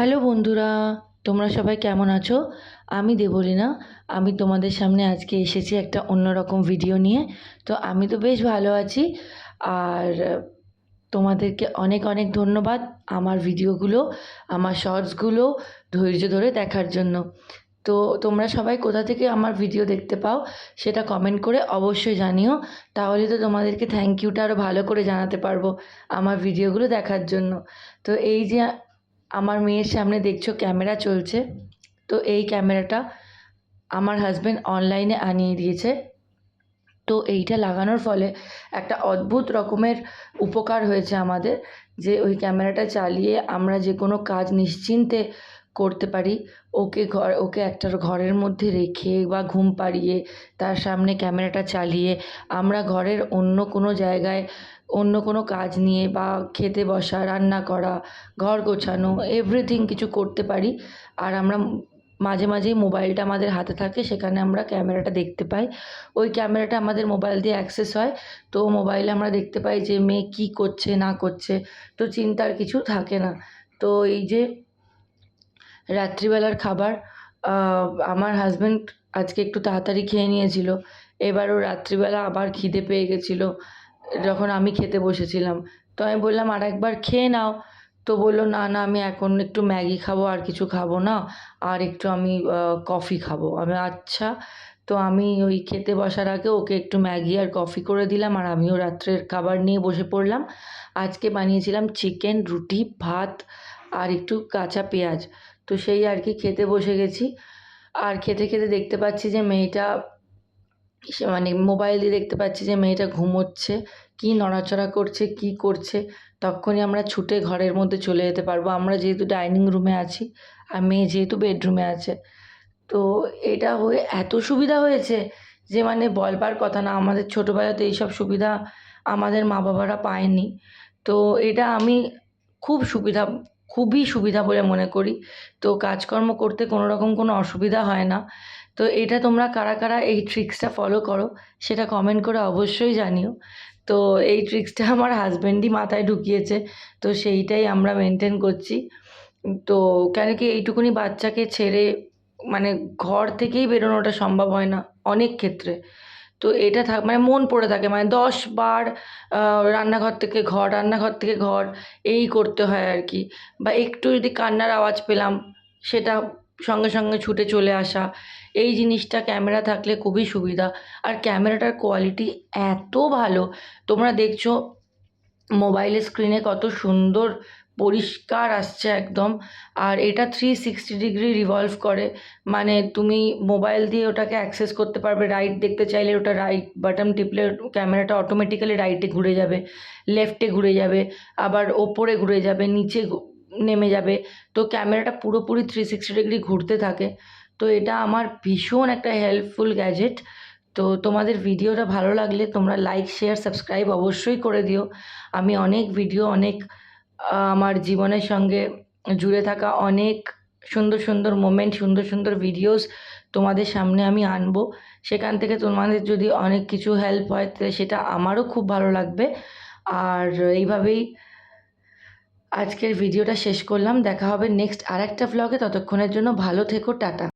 Hello বন্ধুরা, তোমরা সবাই কেমন আছো? আমি দেবলীনা, আমি তোমাদের সামনে আজকে এসেছি একটা অন্যরকম ভিডিও নিয়ে। তো আমি তো বেশ ভালো আছি, আর তোমাদেরকে অনেক অনেক ধন্যবাদ আমার ভিডিওগুলো আমার শর্টসগুলো ধৈর্য ধরে দেখার জন্য। তো তোমরা সবাই কোথা থেকে আমার ভিডিও দেখতে পাও, সেটা কমেন্ট করে অবশ্যই জানিও। তাহলে তো তোমাদেরকে থ্যাংক ইউটা আরও ভালো করে জানাতে পারব আমার ভিডিওগুলো দেখার জন্য। তো এই যে আমার মেয়ের সামনে দেখছ ক্যামেরা চলছে। তো এই ক্যামেরাটা আমার হাজব্যান্ড অনলাইনে আনিয়ে দিয়েছে। তো এইটা লাগানোর ফলে একটা অদ্ভুত রকমের উপকার হয়েছে আমাদের যে ওই ক্যামেরাটা চালিয়ে আমরা যে কোনো কাজ নিশ্চিন্তে করতে পারি। ওকে ঘর, ওকে একটা ঘরের মধ্যে রেখে বা ঘুম পাড়িয়ে তার সামনে ক্যামেরাটা চালিয়ে আমরা ঘরের অন্য কোনো জায়গায় অন্য কোনো কাজ নিয়ে বা খেতে বসা, রান্না করা, ঘর গোছানো এভরিথিং কিছু করতে পারি। আর আমরা মাঝে মাঝেই মোবাইলটা আমাদের হাতে থাকে, সেখানে আমরা ক্যামেরাটা দেখতে পাই। ওই ক্যামেরাটা আমাদের মোবাইল দিয়ে অ্যাক্সেস হয়। তো মোবাইলে আমরা দেখতে পাই যে মেয়ে কী করছে, না করছে। তো চিন্তার কিছু থাকে না। তো এই যে রাত্রিবেলার খাবার আমার হাজব্যান্ড আজকে একটু তাড়াতাড়ি খেয়ে নিয়েছিল। এবার ও রাত্রিবেলা আবার খিদে পেয়ে গেছিল। যখন আমি খেতে বসেছিলাম, তো আমি বললাম আর একবার খেয়ে নাও। তো বলল, না না, আমি এখন একটু ম্যাগি খাব আর কিছু খাব না, আর একটু আমি কফি খাব। আমি আচ্ছা। তো আমি ওই খেতে বসার আগে ওকে একটু ম্যাগি আর কফি করে দিলাম, আর আমিও রাত্রের খাবার নিয়ে বসে পড়লাম। আজকে বানিয়েছিলাম চিকেন, রুটি, ভাত আর একটু কাঁচা পেঁয়াজ। তো সেই আর কি খেতে বসে গেছি। আর খেতে খেতে দেখতে পাচ্ছি যে মেয়েটা সে মানে মোবাইল দিয়ে দেখতে পাচ্ছি যে মেয়েটা ঘুমোচ্ছে, কী নড়াচড়া করছে, কী করছে তক্ষুনি আমরা ছুটে ঘরের মধ্যে চলে যেতে পারব। আমরা যেহেতু ডাইনিং রুমে আছি আর মেয়ে যেহেতু বেডরুমে আছে। তো এটা হয়ে এত সুবিধা হয়েছে যে মানে বলবার কথা না, আমাদের ছোটোবেলাতে এইসব সুবিধা আমাদের মা বাবারা পায়নি। তো এটা আমি খুব সুবিধা, খুবই সুবিধা বলে মনে করি। তো কাজকর্ম করতে কোনো রকম কোনো অসুবিধা হয় না। তো এটা তোমরা কারা কারা এই ট্রিক্সটা ফলো করো, সেটা কমেন্ট করে অবশ্যই জানিও। তো এই ট্রিক্সটা আমার হাজব্যান্ডই মাথায় ঢুকিয়েছে, তো সেইটাই আমরা মেনটেন করছি। তো কেন কি এইটুকুনি বাচ্চাকে ছেড়ে মানে ঘর থেকেই বেরোনোটা সম্ভব হয় না, অনেক ক্ষেত্রে। তো এটা থাক মানে মন পড়ে থাকে মানে দশ বার রান্নাঘর থেকে ঘর, রান্নাঘর থেকে ঘর, এই করতে হয় আর কি। বা একটু যদি কান্নার আওয়াজ পেলাম, সেটা সঙ্গে সঙ্গে ছুটে চলে আসা। এই জিনিসটা ক্যামেরা থাকলে খুবই সুবিধা। আর ক্যামেরাটার কোয়ালিটি এত ভালো। তোমরা দেখছ মোবাইলের স্ক্রিনে কত সুন্দর পরিষ্কার আসছে একদম। আর এটা থ্রি সিক্সটি ডিগ্রি রিভলভ করে। মানে তুমি মোবাইল দিয়ে ওটাকে অ্যাক্সেস করতে পারবে। রাইট দেখতে চাইলে ওটা রাইট বাটন টিপলে ক্যামেরাটা অটোমেটিক্যালি রাইটে ঘুরে যাবে। লেফটে ঘুরে যাবে। আবার ওপরে ঘুরে যাবে। নিচে নেমে যাবে। তো ক্যামেরাটা পুরোপুরি থ্রি সিক্সটি ডিগ্রি ঘুরতে থাকে। তো এটা আমার ভীষণ একটা হেল্পফুল গ্যাজেট তো তোমাদের ভিডিওটা ভালো লাগলে তোমরা লাইক শেয়ার সাবস্ক্রাইব অবশ্যই করে দিও। আমি অনেক ভিডিও অনেক আমার জীবনের সঙ্গে জুড়ে থাকা অনেক সুন্দর সুন্দর মোমেন্ট সুন্দর সুন্দর ভিডিওস তোমাদের সামনে আমি আনব। সেখান থেকে তোমাদের যদি অনেক কিছু হেল্প হয় তাহলে সেটা আমারও খুব ভালো লাগবে। আর এইভাবেই আজকের ভিডিওটা শেষ করলাম। দেখা হবে নেক্সট আরেকটা ভ্লগে ততক্ষণের জন্য ভালো থেকো টাটা।